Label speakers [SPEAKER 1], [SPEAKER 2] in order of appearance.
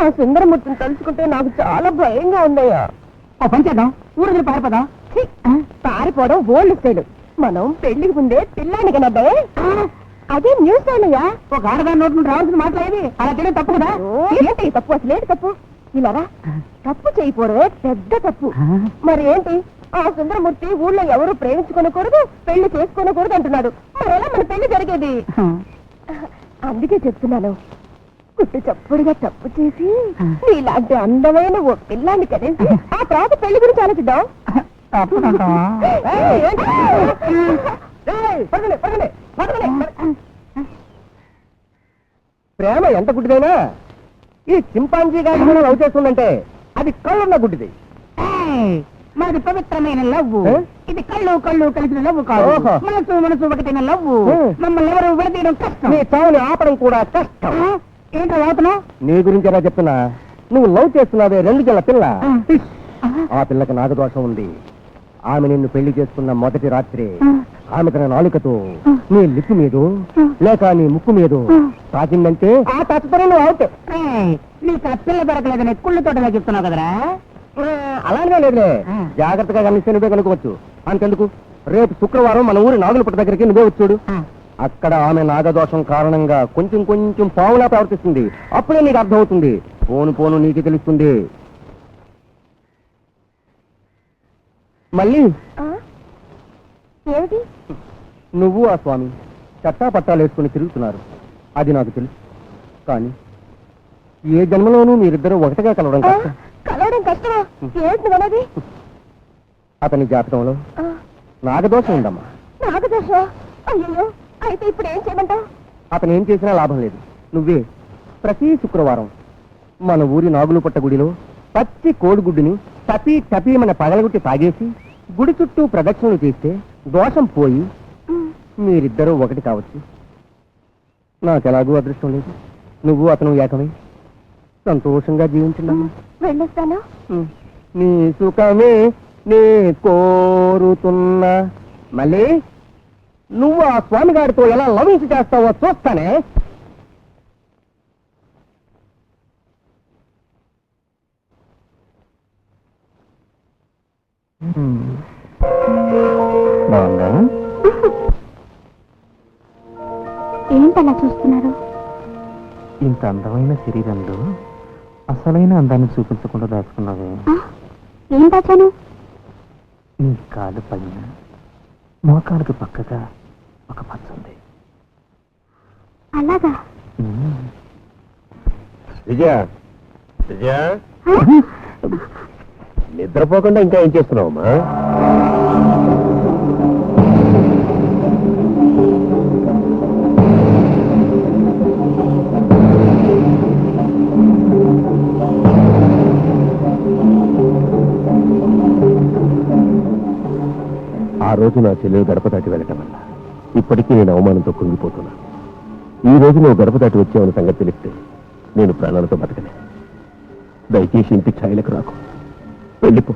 [SPEAKER 1] ఆ సుందరమూర్తిని తలుచుకుంటే నాకు చాలా భయంగా ఉందయ్యా.
[SPEAKER 2] ఓ పని చేద్దాం. ఊరు పారిపోదాం.
[SPEAKER 1] ఛీ, పారిపోవడం ఓల్డ్ స్టైల్. మనం పెళ్ళికి ముందే పిల్లాని కనబ్బే అదే న్యూస్ అయ్యా
[SPEAKER 2] ఒక ఆడదాని నోటి నుండి రావాల్సిన మాట్లాడేది అలా చేయడం తప్పు కదా?
[SPEAKER 1] ఏంటి ఈ తప్పు? అసలు ఏంటి తప్పు ఇలారా తప్పు చేయకూడదే పెద్ద తప్పు. మరి ఏంటి? ఆ సుందరమూర్తి ఊళ్ళో ఎవరు ప్రేమించుకోనకూడదు పెళ్ళి చేసుకోనకూడదు అంటున్నాడు. మరి ఎలా మన పెళ్ళి జరిగేది? అందుకే చెప్తున్నాను. కుట్టు చప్పుడుగా తప్పు చేసి నీలాంటి అందమైన ఓ పిల్లాన్ని కనేసి ఆ తర్వాత పెళ్ళి గురించి ఆలోచిద్దాం.
[SPEAKER 2] ప్రేమ ఎంత గుడ్డిదైనా ఈ చింపాంజీ గారి కూడా లవ్ చేస్తుందంటే అది కళ్ళున్న గుడ్డిది.
[SPEAKER 3] మాది పవిత్రమైన లవ్వు? ఇది కళ్ళు కళ్ళు కలిసిన లవ్వు కాదు. మనసు మనసు ఒకటైన లవ్వు. మమ్మల్ని ఎవరు విడదీయడం కష్టం.
[SPEAKER 2] నీ చావుని ఆపడం కూడా కష్టం?
[SPEAKER 3] ఏంటో
[SPEAKER 2] నీ గురించి ఎలా చెప్తున్నా? నువ్వు లవ్ చేస్తున్నావే రెండు జల్ల పిల్ల. ఆ పిల్లకి నాగదోషం ఉంది. ఆమె నిన్ను పెళ్ళి చేసుకున్న మొదటి రాత్రి ఆమె తన నాలుకతో నీ లిప్పు మీదో లేక నీ ముక్కు మీదో తాకిందంటే? ఆ తత్పరం నువ్వు అవుట్.
[SPEAKER 3] నీకు ఆ పిల్ల దొరకలేదని కుళ్ళు తోటగా చెప్తున్నావు కదరా?
[SPEAKER 2] అలానే లేదులే. జాగ్రత్తగా గమనిస్తే నువ్వే కనుకోవచ్చు అంతెందుకు? రేపు శుక్రవారం మన ఊరి నాగులపుట్ట దగ్గరికి నువ్వే వచ్చాడు అక్కడ ఆమె నాగదోషం కారణంగా కొంచెం కొంచెం పావులా ప్రవర్తిస్తుంది. అప్పుడే నీకు అర్థమవుతుంది. పోను పోను నీకు తెలుస్తుంది. మళ్ళీ?
[SPEAKER 1] ఏమిటి?
[SPEAKER 2] నువ్వు ఆ స్వామి చట్టా పట్టాలు వేసుకుని తిరుగుతున్నారు. అది నాకు తెలుసు. కానీ ఏ జన్మలోనూ మీరిద్దరూ ఒకటిగా కలవడం? కష్టం.
[SPEAKER 1] కలవడం కష్టమా? ఏంటి
[SPEAKER 2] అతని జాతకంలో నాగదోషం ఉందమ్మా.
[SPEAKER 1] నాకు దోష అయ్యో అయితే ఇప్పుడు ఏం చేయమంటావు?
[SPEAKER 2] అతను ఏం చేసినా లాభం లేదు. నువ్వే. ప్రతి శుక్రవారం మన ఊరి నాగులుపట్ట గుడిలో పచ్చి కోడిగుడ్డుని టపీ టపీమన పగలగొట్టి తాగేసి గుడి చుట్టూ ప్రదక్షిణలు చేస్తే దోషం పోయి మీరిద్దరూ ఒకటి కావచ్చు. నాకెలాగూ అదృష్టం లేదు. నువ్వు అతను ఏకమై సంతోషంగా
[SPEAKER 1] వెళ్ళొస్తాను.
[SPEAKER 2] నీ సుఖమే నీ కోరుతున్నా. మళ్ళీ నువ్వు ఆ స్వామి గారితో ఎలా లవించి చేస్తావో చూస్తానే.
[SPEAKER 1] ఏంటలా చూస్తున్నారు?
[SPEAKER 2] ఇంత అందమైన శరీరంలో అసలైన అందాన్ని చూపించకుండా దాచుకున్నావే.
[SPEAKER 1] ఏం దాచాను?
[SPEAKER 2] నీ కాలు పైన మోకాలకు పక్కగా ఒక పచ్చ ఉంది.
[SPEAKER 1] అలాగా?
[SPEAKER 2] విజయ విజయ? నిద్రపోకుండా ఇంకా ఏం చేస్తున్నావమ్మా? ఆ రోజు నా చెల్లెలు గడప దాటి వెళ్ళటం వల్ల ఇప్పటికీ నేను అవమానంతో కుంగిపోతున్నా. ఈ రోజు నువ్వు గడప దాటి వచ్చావన్న సంగతి తెలిస్తే నేను ప్రాణాలతో బతకలే. దయచేసి ఇంటి ఛాయలకు రాకు. వెళ్ళిపో.